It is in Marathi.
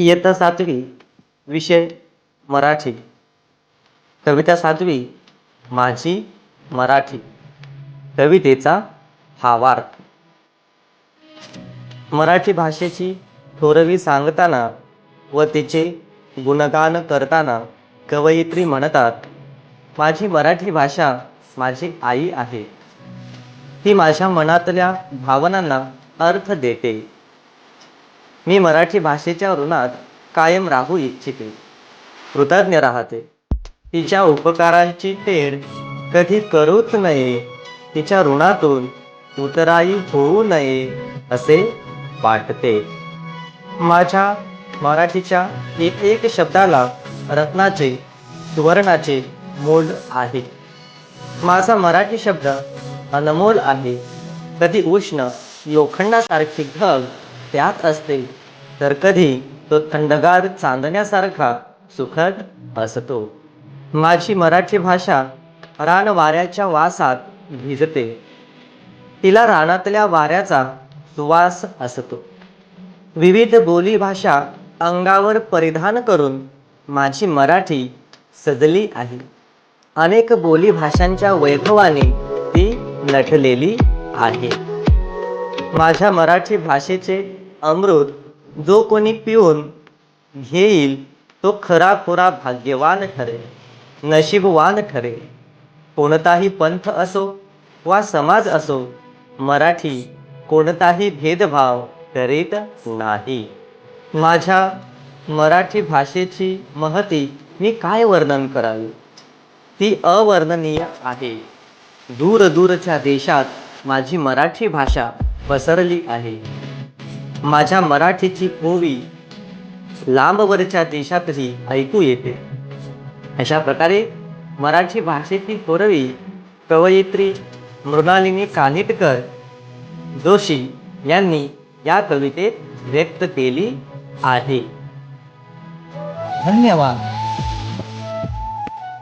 इयत्ता सातवी विषय मराठी. कविता सातवी माझी मराठी. कवितेचा हावार मराठी भाषेची थोरवी सांगताना व तिचे गुणगान करताना कवयित्री म्हणतात माझी मराठी भाषा माझी आई आहे. ती माझ्या मनातल्या भावनांना अर्थ देते. मी मराठी भाषेच्या ऋणात कायम राहू इच्छिते. कृतज्ञ राहते. तिच्या उपकारांची फेड कधी करूच नये. तिच्या ऋणातून उतराई होऊ नये असे वाटते. माझ्या मराठीच्या एक एक शब्दाला रत्नाचे सुवर्णाचे मोल आहे. माझा मराठी शब्द अनमोल आहे. कधी उष्ण लोखंडासारखी घग त्यात असते. तर कधी तो थंडगार चांदण्यासारखा सुखद असतो. माझी मराठी भाषा रान वाऱ्याच्या वासात भिजते. तिला रानातल्या वाऱ्याचा सुवास असतो. विविध बोलीभाषा अंगावर परिधान करून माझी मराठी सजली आहे. अनेक बोली भाषांच्या वैभवाने ती नटलेली आहे. माझ्या मराठी भाषेचे अमृत जो कोणी पिऊन घेईल तो खरा खुरा भाग्यवान ठरेल नशीबवान ठरेल. कोणताही पंथ असो वा समाज असो मराठी कोणताही भेदभाव करीत नाही. माझ्या मराठी भाषेची महती मी काय वर्णन करावी? ती अवर्णनीय आहे. दूर दूरच्या देशात माझी मराठी भाषा पसरली आहे. माझ्या मराठीची ओवी लांबवरच्या देशातही ऐकू येते. अशा प्रकारे मराठी भाषेची कोरवी कवयित्री मृणालिनी कानिटकर जोशी यांनी या कवितेत व्यक्त केली आहे. धन्यवाद.